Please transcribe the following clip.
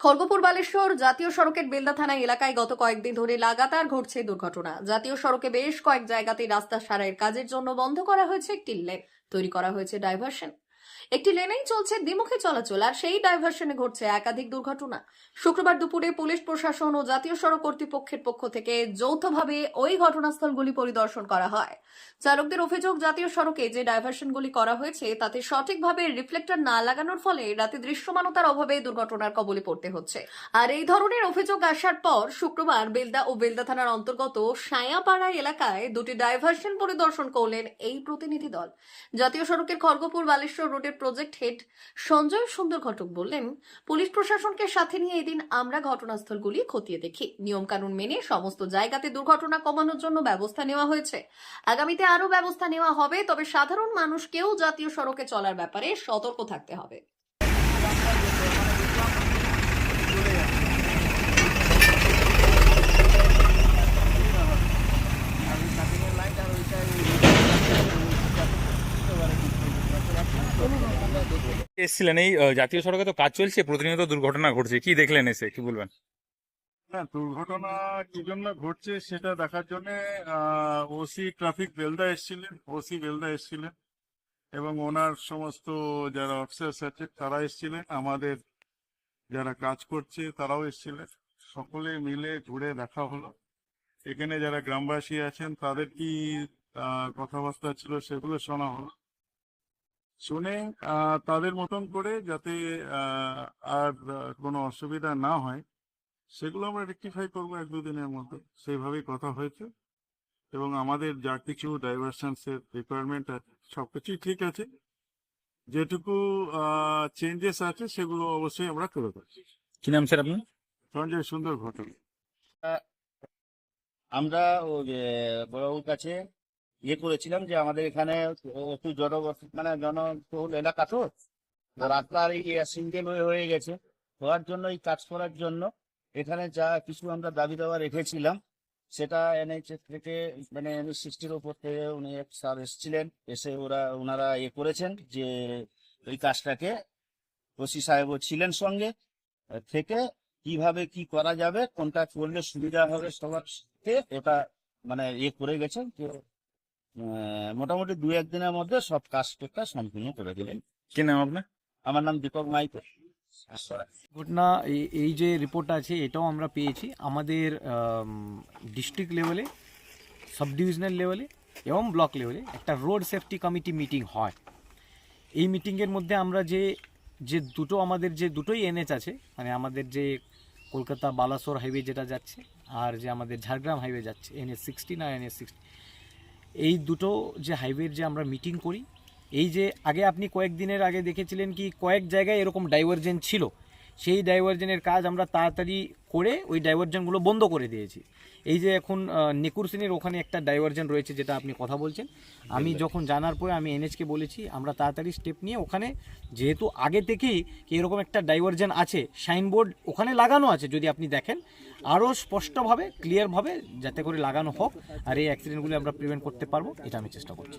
খড়গপুর বালেশ্বর জাতীয় সড়কের বেলদা থানা এলাকায় গত কয়েকদিন ধরে লাগাতার ঘটছে দুর্ঘটনা। জাতীয় সড়কে বেশ কয়েক জায়গাতে রাস্তা সারাইয়ের কাজের জন্য বন্ধ করা হয়েছে একটি লেন। তৈরি করা হয়েছে ডাইভারশন। একটি লেনেই চলছে দ্বিমুখী চলাচল, আর সেই ডাইভারশনে ঘটছে একাধিক দুর্ঘটনা। শুক্রবার দুপুরে পুলিশ, প্রশাসন ও জাতীয় সড়ক কর্তৃপক্ষের পক্ষ থেকে যৌথভাবে ওই ঘটনাস্থলগুলি পরিদর্শন করা হয়। চালকদের অভিযোগ, জাতীয় সড়কে যে ডাইভারশনগুলি করা হয়েছে, তাতে সঠিকভাবে রিফ্লেক্টর না লাগানোর ফলে রাতে দৃশ্যমানতার অভাবে দুর্ঘটনার কবলে পড়তে হচ্ছে। আর এই ধরনের অভিযোগ আসার পর শুক্রবার বেলদা ও বেলদা থানার অন্তর্গত সায়াপাড়া এলাকায় দুটি ডাইভারশন পরিদর্শন করলেন এই প্রতিনিধি দল। জাতীয় সড়কের খড়গপুর, বালেশ্বর রোডের প্রজেক্ট হেড সঞ্জয় সুন্দর ঘটক বললেন, পুলিশ প্রশাসনকে সাথে নিয়ে এদিন আমরা ঘটনাস্থলগুলি খতিয়ে দেখি। নিয়মকানুন মেনে সমস্ত জায়গাতে দুর্ঘটনা কমানোর জন্য ব্যবস্থা নেওয়া হয়েছে। আগামীতে আরও ব্যবস্থা নেওয়া হবে, তবে সাধারণ মানুষকেও জাতীয় সড়কে চলার ব্যাপারে সতর্ক থাকতে হবে। এসছিলেন এই জাতীয় সড়কে তো কাজ চলছে, প্রতিনিয়ত দুর্ঘটনা ঘটছে, কি দেখলেন এসে, কি বলবেন? হ্যাঁ দুর্ঘটনা কি জন্য ঘটছে সেটা দেখার জন্য ওসি ট্রাফিক বেলদা এসেছিলেন ওসি বেলদা এসেছিলেন এবং ওনার সমস্ত যারা অফিসার্স আছে তারা এসেছিলেন, আমাদের যারা কাজ করছে তারাও এসেছিলেন, সকলে মিলে ঘুরে দেখা হলো। এখানে যারা গ্রামবাসী আছেন তাদের কি কথাবার্তা ছিল সেগুলো শোনা হলো। শুনে তাদের মতন করে যাতে আর কোনো অসুবিধা না হয় সেগুলো আমরা রেকটিফাই করব এক দুদিনের মধ্যে। সেইভাবেই কথা হয়েছে। এবং আমাদের যা কিছু ডাইভারশনস এর রিকোয়ারমেন্ট আছে সবকিছুই ঠিক আছে। যেটুকু চেঞ্জেস আছে সেগুলো অবশ্যই আমরা করে দেবো কি নাম স্যার আপনার? সঞ্জয় সুন্দর ঘটনা। আমরা ওই যে বড়বাবুর কাছে ইয়ে করেছিলাম যে আমাদের এখানে একটু জন মানে জনবহুল এলাকা তো। রাস্তার এই সিঙ্গেল হয়ে গেছে। হওয়ার জন্য, এই কাজ করার জন্য এখানে যা কিছু আমরা দাবি দাওয়া রেখেছিলাম, সেটা এনএইচএস থেকে মানে এনএইচ সিক্সটির উপর থেকে উনি এক স্যার এসেছিলেন। এসে ওরা ওনারা ইয়ে করেছেন যে ওই কাজটাকে ওসি সাহেবও ছিলেন সঙ্গে, থেকে কীভাবে কি করা যাবে, কোনটা করলে সুবিধা হবে সবার ওটা মানে ইয়ে করে গেছেন। মোটামুটি দু একদিনের মধ্যে সব কাজটা সম্পূর্ণ করে দিলেন। কি নাম আপনার? আমার নাম দীপক মাইতো। ঘটনা এই- এই যে রিপোর্ট আছে এটাও আমরা পেয়েছি। আমাদের ডিস্ট্রিক্ট লেভেলে সাব ডিভিশনাল লেভেলে এবং ব্লক লেভেলে একটা রোড সেফটি কমিটি মিটিং হয়। এই মিটিংয়ের মধ্যে আমরা যে যে দুটো আমাদের যে দুটোই এনএচ আছে মানে আমাদের যে কলকাতা বালাসোর হাইওয়ে যেটা যাচ্ছে আর যে আমাদের ঝাড়গ্রাম হাইওয়ে যাচ্ছে এনএস সিক্সটিন আর এনএস সিক্সটি এই দুটো যে হাইওয়ের যে আমরা মিটিং করি, এই যে আগে আপনি কয়েকদিনের আগে দেখেছিলেন কি কয়েক জায়গায় এরকম ডাইভারজেন্ট ছিল। সেই ডাইভারজেনের কাজ আমরা তাড়াতাড়ি করে ওই ডাইভারজেনগুলো বন্ধ করে দিয়েছি। এই যে এখন আহ, নেকুর শ্রেণির ওখানে একটা ডাইভারজেন রয়েছে যেটা আপনি কথা বলছেন। আমি যখন জানার পরে আমি এনএচকে বলেছি আমরা তাড়াতাড়ি স্টেপ নিয়ে ওখানে যেহেতু আগে থেকেই কি এরকম একটা ডাইভারজেন আছে সাইনবোর্ড ওখানে লাগানো আছে যদি আপনি দেখেন আরও স্পষ্টভাবে ক্লিয়ারভাবে যাতে করে লাগানো হোক আর এই অ্যাক্সিডেন্টগুলি আমরা প্রিভেন্ট করতে পারব এটা আমি চেষ্টা করছি।